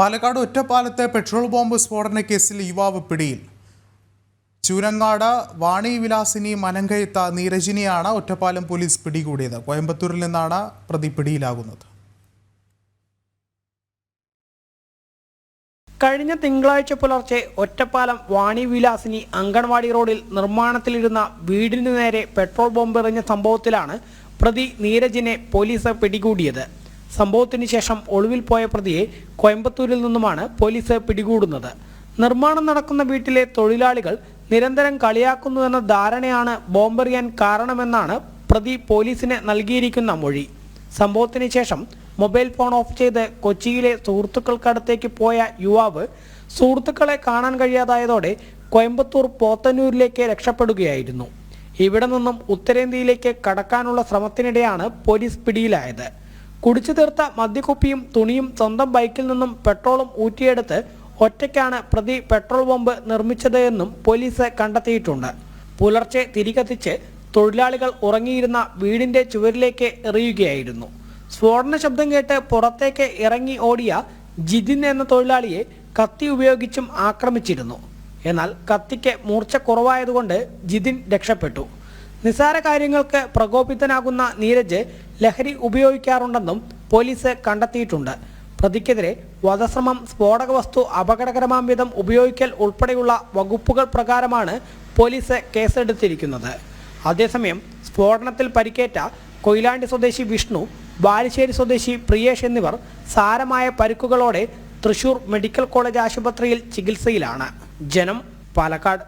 Palakkad ഒറ്റപ്പാലത്തെ petrol bomb സ്ഫോടന കേസിൽ യുവാവ് പിടിയിൽ. ചൂരങ്ങാട് വാണി വിലാസിനി മനങ്കയത്ത നീരജിനെയാണ് ഒറ്റപ്പാലം പോലീസ് പിടികൂടിയത്. കോയമ്പത്തൂരിൽ നിന്നാണ് പ്രതി പിടിയിലാകുന്നത്. കഴിഞ്ഞ തിങ്കളാഴ്ച പുലർച്ചെ ഒറ്റപ്പാലം വാണി വിലാസിനി അങ്കൺവാടി റോഡിൽ നിർമ്മാണത്തിലിരുന്ന വീടിനു നേരെ പെട്രോൾ ബോംബ് എറിഞ്ഞ സംഭവത്തിലാണ് പ്രതി നീരജിനെ പോലീസ് പിടികൂടിയത്. സംഭവത്തിന് ശേഷം ഒളിവിൽ പോയ പ്രതിയെ കോയമ്പത്തൂരിൽ നിന്നുമാണ് പോലീസ് പിടികൂടുന്നത്. നിർമ്മാണം നടക്കുന്ന വീട്ടിലെ തൊഴിലാളികൾ നിരന്തരം കളിയാക്കുന്നുവെന്ന ധാരണയാണ് ബോംബെറിയാൻ കാരണമെന്നാണ് പ്രതി പോലീസിന് നൽകിയിരിക്കുന്ന മൊഴി. സംഭവത്തിന് ശേഷം മൊബൈൽ ഫോൺ ഓഫ് ചെയ്ത് കൊച്ചിയിലെ സുഹൃത്തുക്കൾക്കടുത്തേക്ക് പോയ യുവാവ് സുഹൃത്തുക്കളെ കാണാൻ കഴിയാതായതോടെ കോയമ്പത്തൂർ പോത്തന്നൂരിലേക്ക് രക്ഷപ്പെടുകയായിരുന്നു. ഇവിടെ നിന്നും ഉത്തരേന്ത്യയിലേക്ക് കടക്കാനുള്ള ശ്രമത്തിനിടെയാണ് പോലീസ് പിടിയിലായത്. കുടിച്ചു തീർത്ത മദ്യക്കുപ്പിയും തുണിയും സ്വന്തം ബൈക്കിൽ നിന്നും പെട്രോളും ഊറ്റിയെടുത്ത് ഒറ്റയ്ക്കാണ് പ്രതി പെട്രോൾ ബോംബ് നിർമ്മിച്ചതെന്നും പോലീസ് കണ്ടെത്തിയിട്ടുണ്ട്. പുലർച്ചെ തിരികത്തിച്ച് തൊഴിലാളികൾ ഉറങ്ങിയിരുന്ന വീടിന്റെ ചുവരിലേക്ക് എറിയുകയായിരുന്നു. സ്ഫോടന ശബ്ദം കേട്ട് പുറത്തേക്ക് ഇറങ്ങി ഓടിയ ജിതിൻ എന്ന തൊഴിലാളിയെ കത്തി ഉപയോഗിച്ചും ആക്രമിച്ചിരുന്നു. എന്നാൽ കത്തിക്ക് മൂർച്ച കുറവായതുകൊണ്ട് ജിതിൻ രക്ഷപ്പെട്ടു. നിസാര കാര്യങ്ങൾക്ക് പ്രകോപിതനാകുന്ന നീരജ് ലഹരി ഉപയോഗിക്കാറുണ്ടെന്നും പോലീസ് കണ്ടെത്തിയിട്ടുണ്ട്. പ്രതിക്കെതിരെ വധശ്രമം സ്ഫോടക വസ്തു അപകടകരമാം വിധം ഉപയോഗിക്കൽ ഉൾപ്പെടെയുള്ള വകുപ്പുകൾ പ്രകാരമാണ് പോലീസ് കേസെടുത്തിരിക്കുന്നത്. അതേസമയം സ്ഫോടനത്തിൽ പരിക്കേറ്റ കൊയിലാണ്ടി സ്വദേശി വിഷ്ണു ബാലുശ്ശേരി സ്വദേശി പ്രിയേഷ് എന്നിവർ സാരമായ പരിക്കുകളോടെ തൃശൂർ മെഡിക്കൽ കോളേജ് ആശുപത്രിയിൽ ചികിത്സയിലാണ്. ജനം പാലക്കാട്.